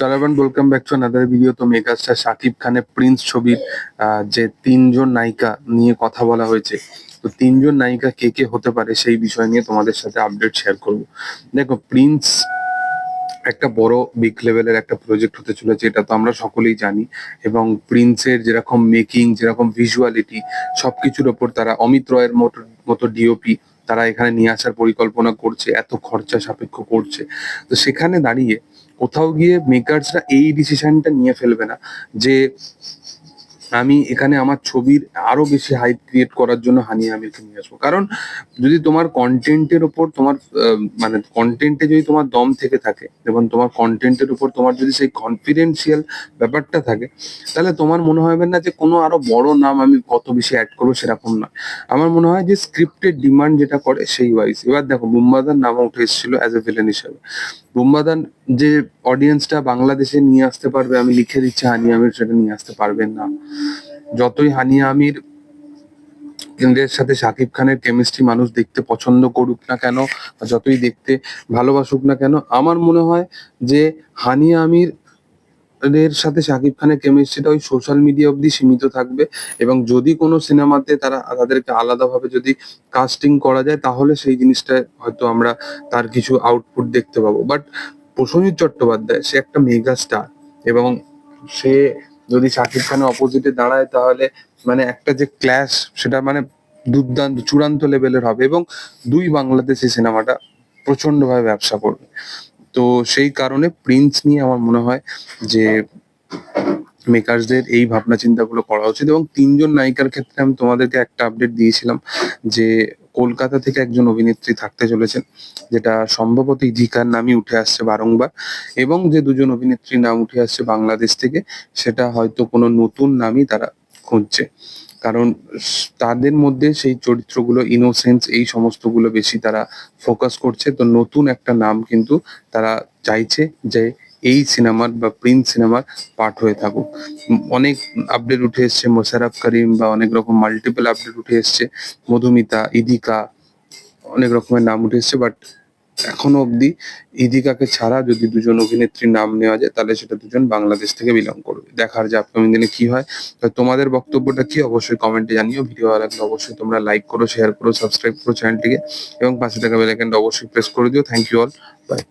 Chalaban welcome back to another video তো megastar Shakib খানের Prince ছবির যে তিনজন নায়িকা নিয়ে কথা বলা হয়েছে, তো তিনজন নায়িকা কে কে হতে পারে সেই বিষয় নিয়ে তোমাদের সাথে আপডেট শেয়ার করব। দেখো প্রিন্স একটা বড় বিগ লেভেলের একটা প্রজেক্ট হতে চলেছে, এটা তো আমরা সকলেই জানি। এবং প্রিন্সের যেরকম মেকিং যেরকম ভিজুয়ালিটি সবকিছুর ওপর তারা, অমিত রয়ের মতো মতো ডিওপি তারা এখানে নিয়ে আসার পরিকল্পনা করছে, এত খরচা সাপেক্ষ করছে। তো সেখানে দাঁড়িয়ে কোথাও গিয়ে মেকার্সরা এই ডিসিশনটা নিয়ে ফেলবে না যে আমি এখানে আমার ছবির আরও বেশি হাইপ ক্রিয়েট করার জন্য হানি আমিরকে নিয়ে আসব। কারণ যদি তোমার কন্টেন্টের উপর তোমার মানে কন্টেন্টে যদি তোমার দম থেকে থাকে এবং তোমার কন্টেন্টের উপর তোমার যদি সেই কনফিডেন্সিয়াল ব্যাপারটা থাকে, তাহলে তোমার মনে হবে না যে কোনো আরও বড় নাম আমি কত বেশি অ্যাড করব সেরকম না। আমার মনে হয় যে স্ক্রিপ্টের ডিমান্ড যেটা করে সেই ওয়াইজ এবার দেখো বুম্বাদার নামও উঠে এসেছিল অ্যাজ এ ভিলেন হিসেবে। বুম্বাদান যে অডিয়েন্সটা বাংলাদেশে নিয়ে আসতে পারবে, আমি লিখে দিচ্ছি হানি আমির, সেটা নিয়ে আসতে পারবেন না। যতই হানিয়া আমির, কেন্দ্রের সাথে শাকিব খানের কেমিস্ট্রি মানুষ দেখতে পছন্দ করুক না কেন যতই দেখতে ভালোবাসুক না কেন, আমার মনে হয় যে হানিয়া আমির এর সাথে শাকিব খানের কেমিস্ট্রিটা ওই সোশ্যাল মিডিয়া অবধি সীমিত থাকবে এবং যদি কোনো সিনেমাতে তারা তাদেরকে আলাদাভাবে যদি কাস্টিং করা যায়, তাহলে সেই জিনিসটা হয়তো আমরা তার কিছু আউটপুট দেখতে পাবো। বাট প্রসেনজিৎ চট্টোপাধ্যায়, সে একটা মেগা স্টার এবং সে যদি শাকিব খানের অপোজিটে দাঁড়ায়, তাহলে মানে একটা যে ক্ল্যাশ সেটা মানে দুর্দান্ত, চূড়ান্ত লেভেলের হবে এবং দুই বাংলাদেশি সিনেমাটা প্রচণ্ড ভাবে ব্যবসা করবে। তো সেই কারণে প্রিন্স নিয়ে আমার মনে হয় যে মেকার্সদের এই ভাবনা চিন্তাগুলো করা উচিত এবং তিনজন নায়িকার ক্ষেত্রে আমি তোমাদেরকে একটা আপডেট দিয়েছিলাম যে কলকাতা থেকে একজন অভিনেত্রী থাকতে চলেছেন, যেটা সম্ভবত ইধিকার নামই উঠে আসছে বারংবার এবং যে দুজন অভিনেত্রীর নাম উঠে আসছে বাংলাদেশ থেকে, সেটা হয়তো কোনো নতুন নামই তারা খুঁজছে। কারণ তাদের মধ্যে সেই চরিত্রগুলো ইনোসেন্স এই সমস্তগুলো বেশি তারা ফোকাস করছে। তো নতুন একটা নাম কিন্তু তারা চাইছে যে এই সিনেমার বা প্রিন্স সিনেমার পার্ট হয়ে থাকুক। অনেক আপডেট উঠে এসছে মোশারফ করিম বা অনেক রকম মাল্টিপল আপডেট উঠে এসছে, মধুমিতা, ইদিকা, অনেক রকমের নাম উঠে এসছে বাট এখনও অবধি ইদিকাকে ছাড়া যদি দুজন অভিনেত্রীর নাম নেওয়া যায়, তাহলে সেটা দুজন বাংলাদেশ থেকে বিলং করবে। দেখার যে আপকামিং দিনে কি হয় তোমাদের বক্তব্যটা কি, অবশ্যই কমেন্টে জানিও। ভিডিও ভালো লাগলে অবশ্যই তোমরা লাইক করো শেয়ার করো সাবস্ক্রাইব করো চ্যানেলটিকে এবং পাশে থাকা বেল অবশ্যই প্রেস করে দিও। Thank you all by